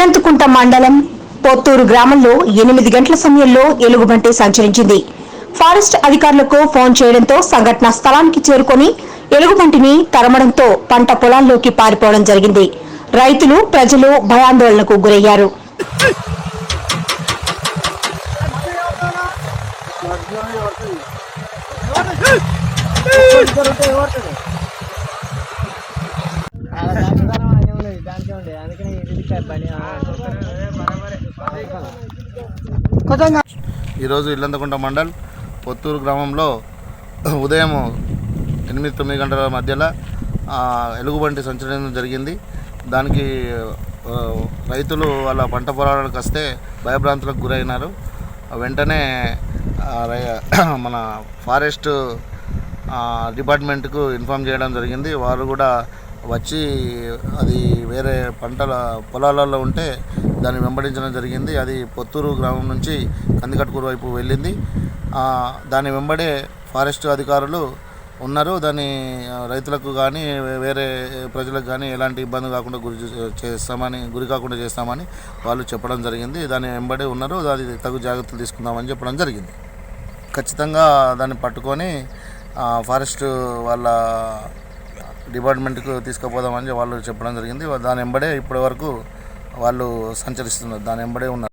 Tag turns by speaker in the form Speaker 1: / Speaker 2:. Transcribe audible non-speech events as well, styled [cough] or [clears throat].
Speaker 1: ఇల్లంతకుంట మండలం పొత్తూరు గ్రామంలో ఎనిమిది గంటల సమయంలో ఎలుగుబంటి సంచరించింది. ఫారెస్ట్ అధికారులకు ఫోన్ చేయడంతో సంఘటన స్థలానికి చేరుకొని ఎలుగుబంటిని తరమడంతో పంట పొలాల్లోకి పారిపోవడం జరిగింది. రైతులు ప్రజలు భయాందోళనకు గురయ్యారు.
Speaker 2: అందుకని
Speaker 3: ఈరోజు ఇల్లంతకుంట మండల్ పొత్తూరు గ్రామంలో ఉదయం ఎనిమిది తొమ్మిది గంటల మధ్యలో ఎలుగుబంటి సంచలనం జరిగింది. దానికి రైతులు వాళ్ళ పంట పొలాలకు వస్తే భయభ్రాంతులకు గురైనారు. వెంటనే [clears throat] మన ఫారెస్ట్ డిపార్ట్మెంట్కు ఇన్ఫామ్ చేయడం జరిగింది. వారు కూడా వచ్చి అది వేరే పంటల పొలాలలో ఉంటే దాన్ని వెంబడించడం జరిగింది. అది పొత్తూరు గ్రామం నుంచి కందికట్కూరు వైపు వెళ్ళింది. దాని వెంబడే ఫారెస్ట్ అధికారులు ఉన్నారు. దాన్ని రైతులకు కానీ వేరే ప్రజలకు కానీ ఎలాంటి ఇబ్బంది కాకుండా గురి చేస్తామని గురి కాకుండా చేస్తామని వాళ్ళు చెప్పడం జరిగింది. దాన్ని వెంబడి ఉన్నారు. దాని తగు జాగ్రత్తలు తీసుకుందామని చెప్పడం జరిగింది. ఖచ్చితంగా దాన్ని పట్టుకొని ఫారెస్ట్ వాళ్ళ డిపార్ట్మెంట్కు తీసుకుపోదామని వాళ్ళు చెప్పడం జరిగింది. దాని వెంబడే ఇప్పటి వరకు వాళ్ళు సంచరిస్తున్నారు. దాని వెంబడే ఉన్నారు.